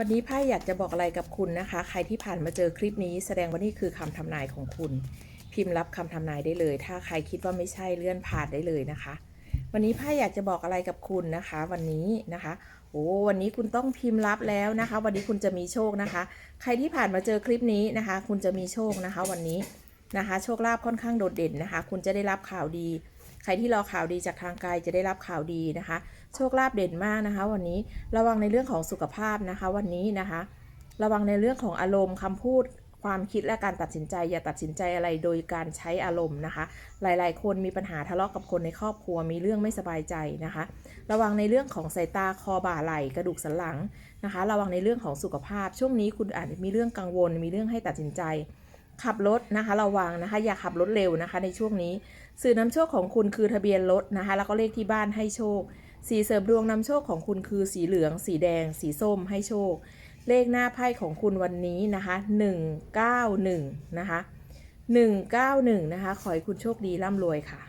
วันนี้ไพ่อยากจะบอกอะไรกับคุณนะคะ ใครที่ผ่านมาเจอคลิปนี้ แสดงว่านี่คือคำทำนายของคุณ พิมพ์รับคำทำนายได้เลย ถ้าใครคิดว่าไม่ใช่เลื่อนผ่านได้เลยนะคะ วันนี้ไพ่อยากจะบอกอะไรกับคุณนะคะ วันนี้นะคะโอ้วันนี้คุณต้องพิมพ์รับแล้วนะคะ วันนี้คุณจะมีโชคนะคะ ใครที่ผ่านมาเจอคลิปนี้นะคะ คุณจะมีโชคนะคะ วันนี้นะคะ โชคลาภค่อนข้างโดดเด่นนะคะ คุณจะได้รับข่าวดี ใครที่รอข่าวดีจากทางไกลจะได้รับข่าวดีนะคะ โชคลาภเด่นมากนะคะ วันนี้ระวังในเรื่องของสุขภาพนะคะ วันนี้นะคะ ระวังในเรื่องของอารมณ์คำพูดความคิดและการตัดสินใจอย่าตัดสินใจอะไรโดยการใช้อารมณ์นะคะ หลายๆ คนมีปัญหาทะเลาะกับคนในครอบครัวมีเรื่องไม่สบายใจนะคะ ระวังในเรื่องของสายตาคอบ่าไหล่กระดูกสันหลังนะคะ ระวังในเรื่องของสุขภาพ ช่วงนี้คุณอาจจะมีเรื่องกังวล มีเรื่องให้ตัดสินใจ ขับรถนะคะระวังนะคะ อย่าขับรถเร็วนะคะในช่วงนี้ สื่อนำโชคของคุณคือทะเบียนรถนะคะ แล้วก็เลขที่บ้านให้โชค สีเสริมดวงนำโชคของคุณคือสีเหลือง สีแดง สีส้มให้โชค เลขหน้าไพ่ของคุณวันนี้นะคะ 191 นะคะ 191 นะคะ ขอให้คุณโชคดีร่ำรวยค่ะ